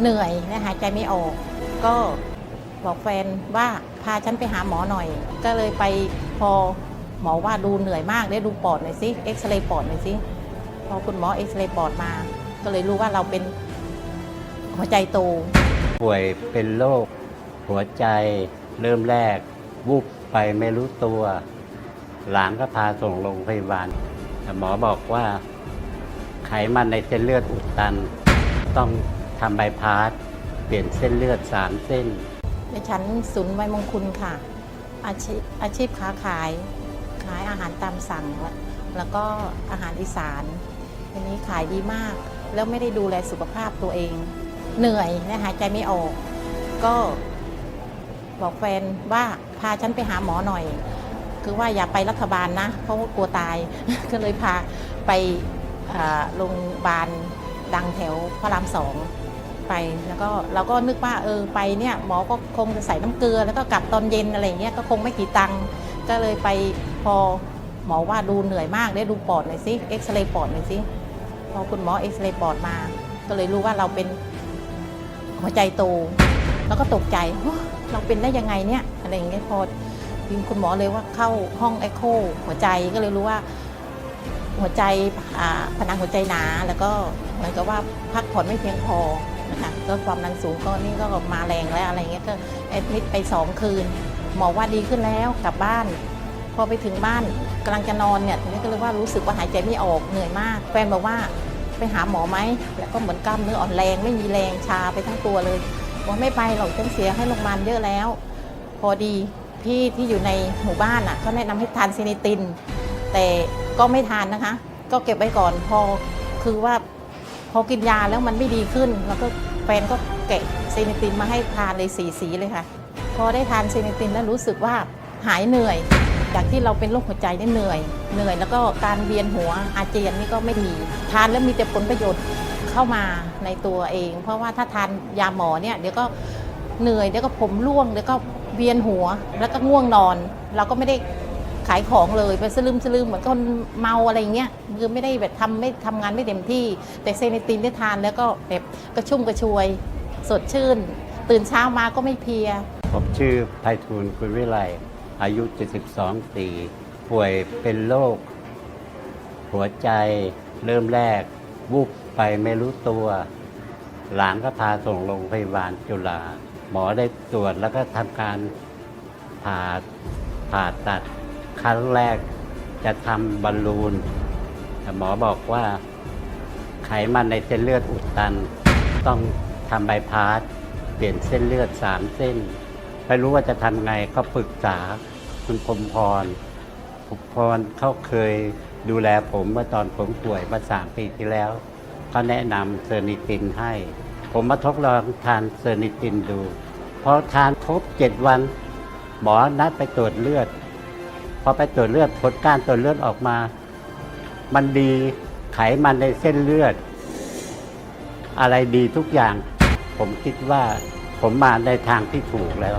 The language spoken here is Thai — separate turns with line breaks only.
เหนื่อยและหายใจไม่ออก ก็บอกแฟนว่าพาฉันไปหาหมอหน่อย ก็เลยไปพอหมอว่าดูเหนื่อยมากได้ดูปอดหน่อยสิเอ็กซเรย์ปอดหน่อยสิพอคุณหมอเอ็กซเรย์ปอดมา ก็เลยรู้ว่าเราเป็นหัวใจโต
ป่วยเป็นโรคหัวใจเริ่มแรกวูบไปไม่รู้ตัว หลานก็พาส่งโรงพยาบาลแต่หมอบอกว่าไขมันในเส้นเลือดอุดตันต้อง ทำบายพาสเปลี่ยนเส้นเลือดสามเส้น
ในชั้นศูนย์วัยมงคลค่ะ อาชีพอาชีพค้าขาย ขายอาหารตามสั่ง แล้วก็อาหารอีสานอันนี้ขายดีมาก แล้วไม่ได้ดูแลสุขภาพตัวเอง เหนื่อยและหายใจไม่ออก ก็บอกแฟนว่าพาฉันไปหาหมอหน่อย คือว่าอย่าไปรัฐบาลนะ เพราะว่ากลัวตาย ก็เลยพาไปอ่าโรงพยาบาลดังแถวพระรามสอง ไป แล้วก็เราก็นึกว่าเออไปเนี่ยหมอก็คงจะใส่น้ำเกลือ แล้วก็กลับตอนเย็นอะไรเงี้ยก็คงไม่กี่ตังค์ก็เลยไปพอหมอว่าดูเหนื่อยมากได้ดูปอดหน่อยสิเอ็กซเรย์ปอดหน่อยสิพอคุณหมอเอ็กซเรย์ปอดมา ก็เลยรู้ว่าเราเป็นหัวใจโต แล้วก็ตกใจเราเป็นได้ยังไงเนี่ยอะไรอย่างเงี้ยพอยิงคุณหมอเลยว่าเข้าห้องเอ็กโคหัวใจก็เลยรู้ว่าหัวใจผนังหัวใจหนา แล้วก็เหมือนกับว่าพักผ่อนไม่เพียงพอ นะคะก็ความดันสูงก็นี่ก็มาแรงแล้วอะไรเงี้ยก็แอดมิดไปสองคืน หมอว่าดีขึ้นแล้วกลับบ้าน พอไปถึงบ้านกำลังจะนอนเนี่ยทีนี้ก็เลยว่ารู้สึกว่าหายใจไม่ออกเหนื่อยมากแฟนบอกว่าไปหาหมอไหมแล้วก็เหมือนกล้ามเนื้ออ่อนแรงไม่มีแรงชาไปทั้งตัวเลยบอกไม่ไปหรอกฉันเสียให้โรงพยาบาลเยอะแล้ว พอดีพี่ที่อยู่ในหมู่บ้านอะเขาแนะนำให้ทานซินิติน แต่ก็ไม่ทานนะคะ ก็เก็บไว้ก่อนพอคือว่า พอกินยาแล้วมันไม่ดีขึ้น แล้วก็แฟนก็แกะซีนิตินมาให้ทานเลยสีสีเลยค่ะ พอได้ทานเซนิตินแล้วรู้สึกว่าหายเหนื่อย จากที่เราเป็นโรคหัวใจได้เหนื่อย เหนื่อยแล้วก็การเวียนหัวอาเจียนนี่ก็ไม่ดี ทานแล้วมีแต่ผลประโยชน์เข้ามาในตัวเอง เพราะว่าถ้าทานยาหมอเนี่ยเดี๋ยวก็เหนื่อยเดี๋ยวก็ผมร่วงเดี๋ยวก็เวียนหัวแล้วก็ง่วงนอน เราก็ไม่ได้ ขายของเลยไปสลืมสลืมเหมือนคนเมาอะไรเงี้ยคือไม่ได้แบบทำไม่ทำงานไม่เต็มที่ แต่เซนิตินได้ทานแล้วก็แบบกระชุ่มกระชวย สดชื่น ตื่นเช้ามาก็ไม่เพลีย
ผมชื่อไพฑูรย์คุณวิไลอายุ 72 ปี ป่วยเป็นโรคหัวใจเริ่มแรก วูบไปไม่รู้ตัว หลานก็พาส่งโรงพยาบาลจุฬาหมอได้ตรวจแล้วก็ทำการผ่าผ่าตัด ครั้งแรกจะทำบอลลูนแต่หมอบอกว่าไขมันในเส้นเลือดอุดตัน ต้องทำบายพาสเปลี่ยนเส้นเลือดสามเส้น ไม่รู้ว่าจะทำไงก็ปรึกษาคุณพรมพรคุณพรเขาเคยดูแลผมเมื่อตอนผมป่วยมาสามปีที่แล้วเขาแนะนำเซอร์นิตินให้ ผมมาทดลองทานเซอร์นิตินดูพอทานครบเจ็ดวัน หมอนัดไปตรวจเลือด พอไปตรวจเลือดผลการตรวจเลือดออกมา มันดีไขมันในเส้นเลือด อะไรดีทุกอย่าง ผมคิดว่าผมมาในทางที่ถูกแล้ว